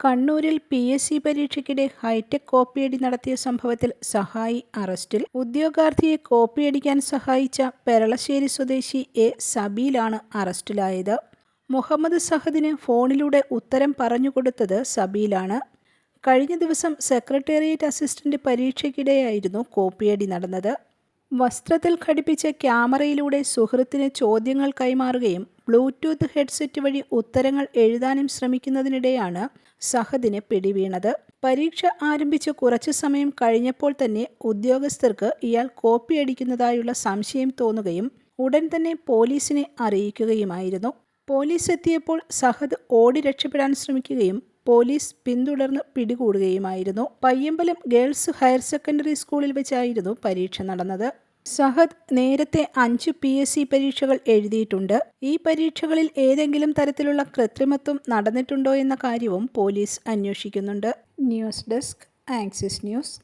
കണ്ണൂരിൽ P S C പരീക്ഷയ്ക്കിടെ hi tech കോപ്പിയടി നടത്തിയ സംഭവത്തിൽ സഹായി അറസ്റ്റിൽ. ഉദ്യോഗാർത്ഥിയെ കോപ്പിയടിക്കാൻ സഹായിച്ച പെരളശ്ശേരി സ്വദേശി എ സബീലാണ് അറസ്റ്റിലായത്. മുഹമ്മദ് സഹദിന് ഫോണിലൂടെ ഉത്തരം പറഞ്ഞുകൊടുത്തത് സബീലാണ്. കഴിഞ്ഞ ദിവസം സെക്രട്ടേറിയറ്റ് അസിസ്റ്റന്റ് പരീക്ഷയ്ക്കിടെയായിരുന്നു കോപ്പിയടി നടന്നത്. വസ്ത്രത്തിൽ ഘടിപ്പിച്ച ക്യാമറയിലൂടെ സുഹൃത്തിന് ചോദ്യങ്ങൾ കൈമാറുകയും ബ്ലൂടൂത്ത് ഹെഡ്സെറ്റ് വഴി ഉത്തരങ്ങൾ എഴുതാനും ശ്രമിക്കുന്നതിനിടെയാണ് സഹദിന് പിടിവീണത്. പരീക്ഷ ആരംഭിച്ച് കുറച്ചു സമയം കഴിഞ്ഞപ്പോൾ തന്നെ ഉദ്യോഗസ്ഥർക്ക് ഇയാൾ കോപ്പി അടിക്കുന്നതായുള്ള സംശയം തോന്നുകയും ഉടൻ തന്നെ പോലീസിനെ അറിയിക്കുകയുമായിരുന്നു. പോലീസ് എത്തിയപ്പോൾ സഹദ് ഓടി രക്ഷപ്പെടാൻ ശ്രമിക്കുകയും പോലീസ് പിന്തുടർന്ന് പിടികൂടുകയുമായിരുന്നു. പയ്യമ്പലം ഗേൾസ് ഹയർ സെക്കൻഡറി സ്കൂളിൽ വെച്ചായിരുന്നു പരീക്ഷ നടന്നത്. സഹദ് നേരത്തെ അഞ്ച് പി എസ് സി പരീക്ഷകൾ എഴുതിയിട്ടുണ്ട്. ഈ പരീക്ഷകളിൽ ഏതെങ്കിലും തരത്തിലുള്ള കൃത്രിമത്വം നടന്നിട്ടുണ്ടോ എന്ന കാര്യവും പോലീസ് അന്വേഷിക്കുന്നുണ്ട്. News desk axis news.